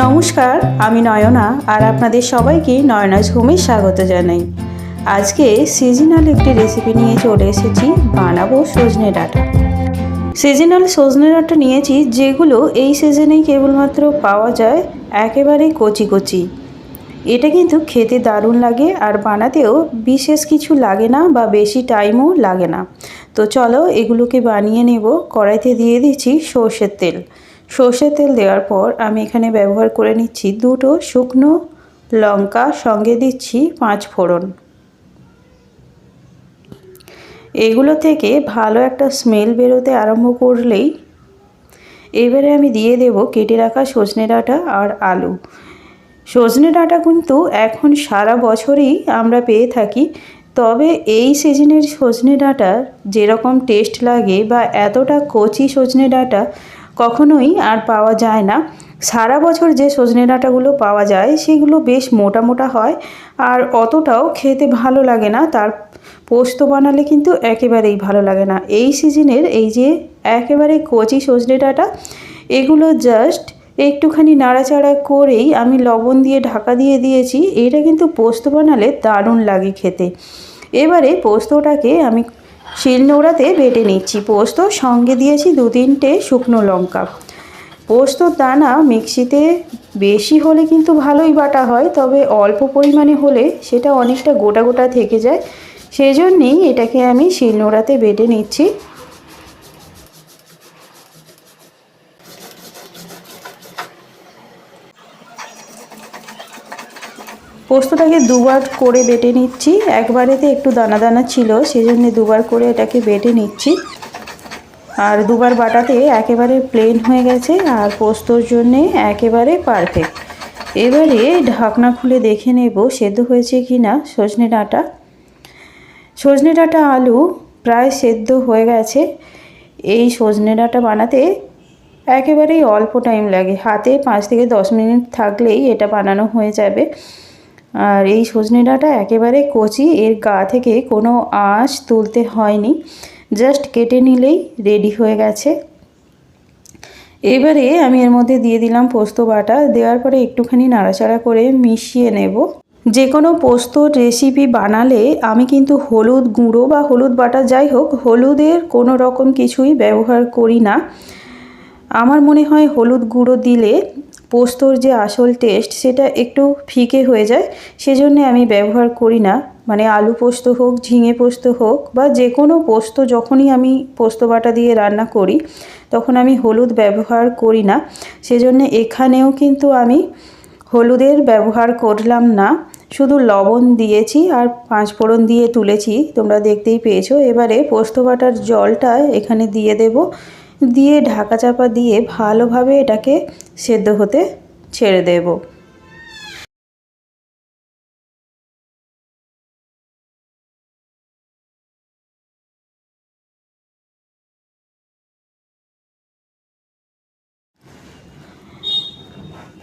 নমস্কার, আমি নয়না আর আপনাদের সবাইকে নয়নাজ হোমে স্বাগত জানাই। আজকে সিজনাল একটি রেসিপি নিয়ে চলে এসেছি, বানাবো সজনে ডাঁটা। সিজনাল সজনে ডাঁটা নিয়েছি, যেগুলো এই সিজনেই কেবলমাত্র পাওয়া যায় একেবারে কচি কচি। এটা কিন্তু খেতে দারুণ লাগে আর বানাতেও বিশেষ কিছু লাগে না বা বেশি টাইমও লাগে না। তো চলো এগুলোকে বানিয়ে নেব, কড়াইতে দিয়ে দিচ্ছি সর্ষের তেল। সর্ষের তেল দেওয়ার পর আমি এখানে ব্যবহার করে নিচ্ছি দুটো শুকনো লঙ্কা, সঙ্গে দিচ্ছি পাঁচ ফোড়ন। এগুলো থেকে ভালো একটা স্মেল বেরোতে আরম্ভ করলেই এবারে আমি দিয়ে দেব কেটে রাখা সজনে ডাঁটা আর আলু। সজনে ডাঁটা কিন্তু এখন সারা বছরই আমরা পেয়ে থাকি, তবে এই সিজনের সজনে ডাঁটার যেরকম টেস্ট লাগে বা এতটা কচি সজনে ডাঁটা কখনোই আর পাওয়া যায় না। সারা বছর যে সজনে ডাঁটাগুলো পাওয়া যায়, সেগুলো বেশ মোটা মোটা হয় আর অতটাও খেতে ভালো লাগে না। তার পোস্ত বানালে কিন্তু একেবারেই ভালো লাগে না। এই সিজনের এই যে একেবারে কচি সজনে ডাঁটা, এগুলো জাস্ট একটুখানি নাড়াচাড়া করেই আমি লবণ দিয়ে ঢাকা দিয়ে দিয়েছি। এটা কিন্তু পোস্ত বানালে দারুণ লাগে খেতে। এবারে পোস্তটাকে আমি শিলনোড়াতে বেটে নিচ্ছি। পোস্ত, সঙ্গে দিয়েছি দু তিনটে শুকনো লঙ্কা। পোস্ত দানা মিক্সিতে বেশি হলে কিন্তু ভালোই বাটা হয়, তবে অল্প পরিমাণে হলে সেটা অনেকটা গোটা গোটা থেকে যায়। সেই জন্যেই এটাকে আমি শিলনোড়াতে বেটে নিচ্ছি। পোস্তটাকে দুবার করে বেটে নিচ্ছি। একবারেতে একটু দানা দানা ছিল, সেজন্য দুবার করে এটাকে বেটে নিচ্ছি। আর দুবার বাটাতে একেবারে প্লেন হয়ে গেছে, আর পোস্তর জন্যে একেবারে পারফেক্ট এবারে ঢাকনা খুলে দেখে নেব, সেদ্ধ হয়েছে কি না সজনে ডাঁটা। সজনে ডাঁটা আলু প্রায় সেদ্ধ হয়ে গেছে। এই সজনে ডাঁটা বানাতে একেবারেই অল্প টাইম লাগে। হাতে পাঁচ থেকে দশ মিনিট থাকলেই এটা বানানো হয়ে যাবে। আর এই সজনে ডাঁটা একেবারে কচি, এর গা থেকে কোনো আঁশ তুলতে হয়নি। জাস্ট কেটে নিলেই রেডি হয়ে গেছে। এবারে আমি এর মধ্যে দিয়ে দিলাম পোস্ত বাটা। দেওয়ার পরে একটুখানি নাড়াচাড়া করে মিশিয়ে নেব। যে কোনো পোস্তর রেসিপি বানালে আমি কিন্তু হলুদ গুঁড়ো বা হলুদ বাটা যাই হোক, হলুদের কোনো রকম কিছুই ব্যবহার করি না। আমার মনে হয় হলুদ গুঁড়ো দিলে পোস্তর যে আসল টেস্ট সেটা একটু ফিকে হয়ে যায়, সেজন্য আমি ব্যবহার করি না। মানে আলু পোস্ত হোক, ঝিঙে পোস্ত হোক, বা যে কোনো পোস্ত যখনই আমি পোস্ত বাটা দিয়ে রান্না করি, তখন আমি হলুদ ব্যবহার করি না। সেজন্য এখানেও কিন্তু আমি হলুদের ব্যবহার করলাম না। শুধু লবণ দিয়েছি আর পাঁচ ফোড়ন দিয়ে তুলেছি, তোমরা দেখতেই পেয়েছ। এবারে পোস্ত বাটার জলটা এখানে দিয়ে দেব। দিয়ে ঢাকা চাপা দিয়ে ভালোভাবে এটাকে সেদ্ধ হতে ছেড়ে দেব।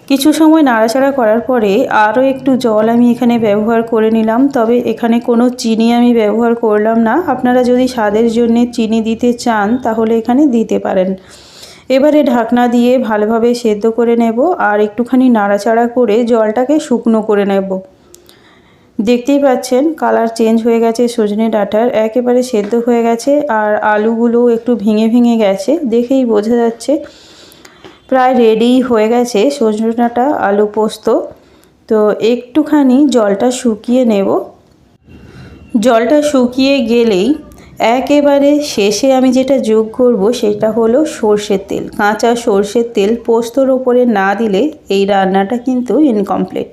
কিছু সময় নাড়াচাড়া করার পরে আরও একটু জল আমি এখানে ব্যবহার করে নিলাম, তবে এখানে কোনো চিনি আমি ব্যবহার করলাম না। আপনারা যদি স্বাদের জন্য চিনি দিতে চান, তাহলে এখানে দিতে পারেন। এবারে ঢাকনা দিয়ে ভালোভাবে সেদ্ধ করে নেব আর একটুখানি নাড়াচাড়া করে জলটাকে শুকনো করে নেব। দেখতেই পাচ্ছেন, কালার চেঞ্জ হয়ে গেছে সজনে ডাঁটার, একেবারে সেদ্ধ হয়ে গেছে আর আলুগুলো একটু ভেঙে ভেঙে গেছে। দেখেই বোঝা যাচ্ছে প্রায় রেডি হয়ে গেছে সজনে ডাঁটা আলু পোস্ত। তো একটুখানি জলটা শুকিয়ে নেব। জলটা শুকিয়ে গেলেই একেবারে শেষে আমি যেটা যোগ করব সেটা হলো সর্ষের তেল। কাঁচা সর্ষের তেল পোস্তর ওপরে না দিলে এই রান্নাটা কিন্তু ইনকমপ্লিট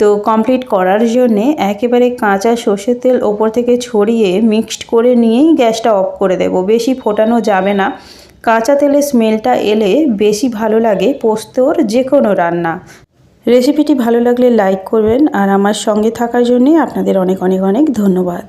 তো কমপ্লিট করার জন্যে একেবারে কাঁচা সর্ষের তেল ওপর থেকে ছড়িয়ে মিক্সড করে নিয়েই গ্যাসটা অফ করে দেব। বেশি ফোটানো যাবে না। কাঁচা তেলের স্মেলটা এলে বেশি ভালো লাগে পোস্তর যে কোনো রান্না। রেসিপিটি ভালো লাগলে লাইক করবেন আর আমার সঙ্গে থাকার জন্যে আপনাদের অনেক অনেক অনেক ধন্যবাদ।